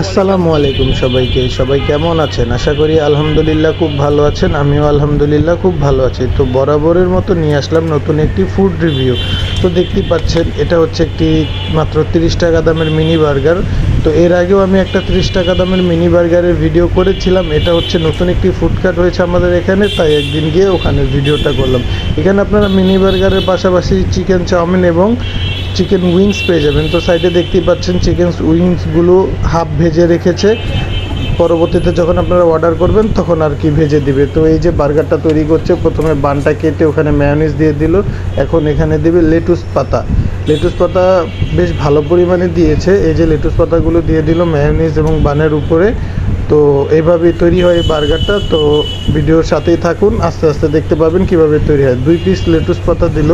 আসসালামু আলাইকুম সবাইকে। সবাই কেমন আছেন? আশা করি আলহামদুলিল্লাহ খুব ভালো আছেন। আমিও আলহামদুলিল্লাহ খুব ভালো আছি। তো বরাবরের মতো নিয়ে আসলাম নতুন একটি ফুড রিভিউ তো দেখতেই পাচ্ছেন, এটা হচ্ছে একটি মাত্র তিরিশ টাকা দামের মিনি বার্গার তো এর আগেও আমি একটা তিরিশ টাকা দামের মিনি বার্গারের ভিডিও করেছিলাম। এটা হচ্ছে নতুন একটি ফুডকার্ট হয়েছে আমাদের এখানে। তাই একদিন গিয়ে ওখানে ভিডিওটা করলাম। এখানে আপনারা মিনি বার্গারের পাশাপাশি চিকেন চাউমিন এবং চিকেন উইংস পেয়ে যাবেন। তো সাইডে দেখতেই পাচ্ছেন চিকেন উইংসগুলো হাফ ভেজে রেখেছে। পরবর্তীতে যখন আপনারা অর্ডার করবেন, তখন আর কি ভেজে দিবে। তো এই যে বার্গারটা তৈরি করছে, প্রথমে বানটা কেটে ওখানে ম্যায়োনিজ দিয়ে দিল। এখন এখানে দিবে লেটুস পাতা। লেটুস পাতা বেশ ভালো পরিমাণে দিয়েছে। এই যে লেটুস পাতাগুলো দিয়ে দিল ম্যায়োনিজ এবং বানের উপরে। তো এইভাবেই তৈরি হয় বার্গারটা তো ভিডিওর সাথেই থাকুন। আস্তে আস্তে দেখতে পাবেন কীভাবে তৈরি হয়। দুই পিস লেটুস পাতা দিল।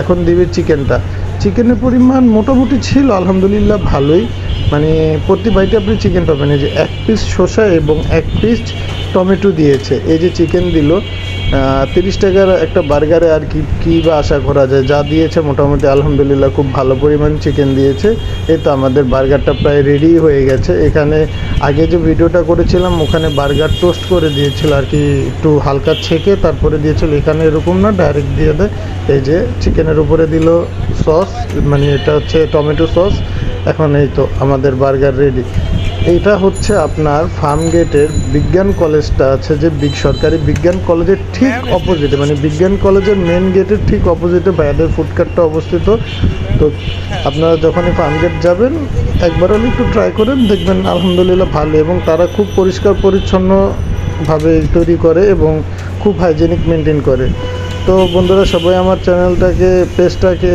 এখন দিবে চিকেনটা চিকেনের পরিমাণ মোটামুটি ছিল, আলহামদুলিল্লাহ ভালোই। মানে প্রতি বাইটে আপনি চিকেন পাবেন। এই যে এক পিস শসা এবং এক পিস টমেটো দিয়েছে। এই যে চিকেন দিল তিরিশ টাকার একটা বার্গারে আর কি, কী বা আশা করা যায়। যা দিয়েছে মোটামুটি আলহামদুলিল্লাহ খুব ভালো পরিমাণ চিকেন দিয়েছে। এই তো আমাদের বার্গারটা প্রায় রেডি হয়ে গেছে। এখানে আগে যে ভিডিওটা করেছিলাম, ওখানে বার্গার টোস্ট করে দিয়েছিল আর কি, একটু হালকা ছেঁকে, তারপরে দিয়েছিল। এখানে এরকম না ডাইরেক্ট দিয়ে দেয়। এই যে চিকেনের উপরে দিল সস মানে এটা হচ্ছে টমেটো সস। এখন এই তো আমাদের বার্গার রেডি এটা হচ্ছে আপনার ফার্ম গেটের বিজ্ঞান কলেজটা আছে যে বিগ সরকারি বিজ্ঞান কলেজের ঠিক অপোজিটে মানে বিজ্ঞান কলেজের মেন গেটের ঠিক অপোজিটে বাইরের ফুডকার্টটা অবস্থিত। তো আপনারা যখনই ফার্ম গেট যাবেন একবার হলে একটু ট্রাই করেন দেখবেন আলহামদুলিল্লাহ ভালো এবং তারা খুব পরিষ্কার পরিচ্ছন্নভাবে তৈরি করে এবং খুব হাইজেনিক মেনটেন করে। তো বন্ধুরা সবাই আমার চ্যানেলটাকে পেজটাকে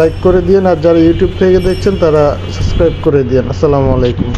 লাইক করে দিয়েন আর যারা ইউটিউব থেকে দেখছেন তারা সাবস্ক্রাইব করে দিয়েন। আসসালামু আলাইকুম।